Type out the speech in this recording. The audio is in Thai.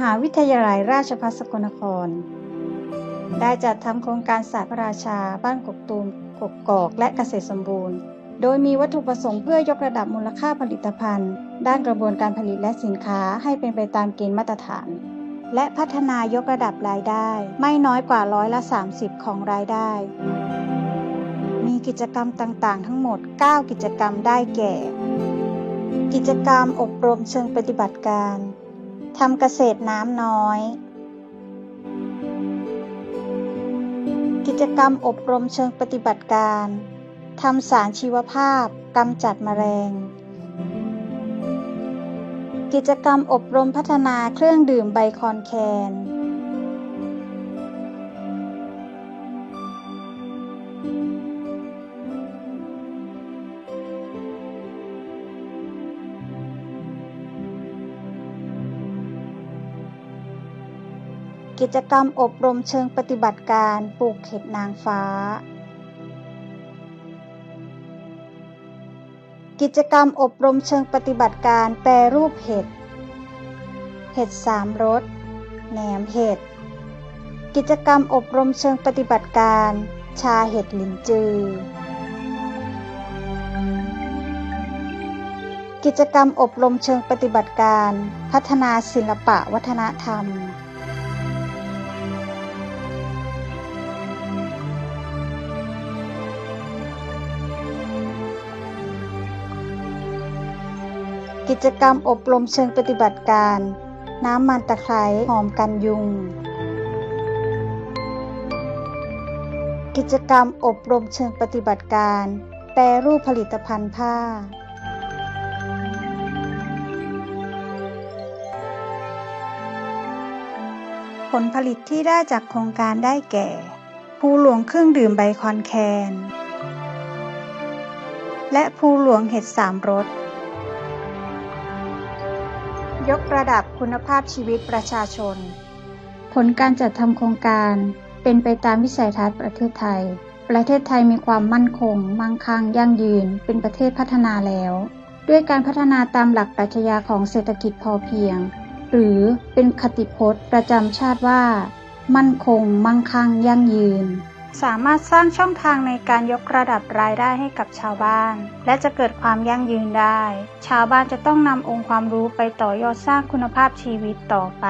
หาวิทยาลัยราชภัฏสกลนคร ได้จัดทำโครงการศาสตร์พระราชา บ้านกกตูมกกกอกและเกษตรสมบูรณ์ โดยมีวัตถุประสงค์เพื่อยกระดับมูลค่าผลิตภัณฑ์ ด้านกระบวนการผลิตและสินค้าให้เป็นไปตามเกณฑ์มาตรฐาน และพัฒนายกระดับรายได้ ไม่น้อยกว่าร้อยละ 30 ของรายได้ มีกิจกรรมต่างๆ ทั้งหมด 9 กิจกรรมได้แก่ กิจกรรมอบรมเชิงปฏิบัติการ ทำเกษตรน้ำน้อย กิจกรรมอบรมเชิงปฏิบัติการทำสารชีวภาพกำจัดแมลง กิจกรรมอบรมพัฒนาเครื่องดื่มใบคอนแคน กิจกรรมอบรมเชิงปฏิบัติการปลูกเห็ดนางฟ้า กิจกรรมอบรมเชิงปฏิบัติการแปรรูปเห็ด เห็ดสามรส แหนมเห็ด กิจกรรมอบรมเชิงปฏิบัติการ ชาเห็ดหลินจือ กิจกรรมอบรมเชิงปฏิบัติการ พัฒนาศิลปะวัฒนธรรม กิจกรรมอบรมเชิงปฏิบัติการ น้ำมันตะไคร้หอมกันยุง กิจกรรมอบรมเชิงปฏิบัติการ แปรรูปผลิตภัณฑ์ผ้า ผลผลิตที่ได้จากโครงการได้แก่ ภูหลวงเครื่องดื่มไบคอนแคน และภูหลวงเห็ดสามรส ยกระดับคุณภาพชีวิตประชาชน ผลการจัดทำโครงการเป็นไปตามวิสัยทัศน์ประเทศไทย ประเทศไทยมีความมั่นคง มั่งคั่ง ยั่งยืน เป็นประเทศพัฒนาแล้ว ด้วยการพัฒนาตามหลักปรัชญาของเศรษฐกิจพอเพียง หรือเป็นคติพจน์ประจำชาติว่า มั่นคง มั่งคั่ง ยั่งยืน สามารถสร้างช่องทางในการยกระดับรายได้ให้กับชาวบ้าน และจะเกิดความยั่งยืนได้ ชาวบ้านจะต้องนำองค์ความรู้ไปต่อยอดสร้างคุณภาพชีวิตต่อไป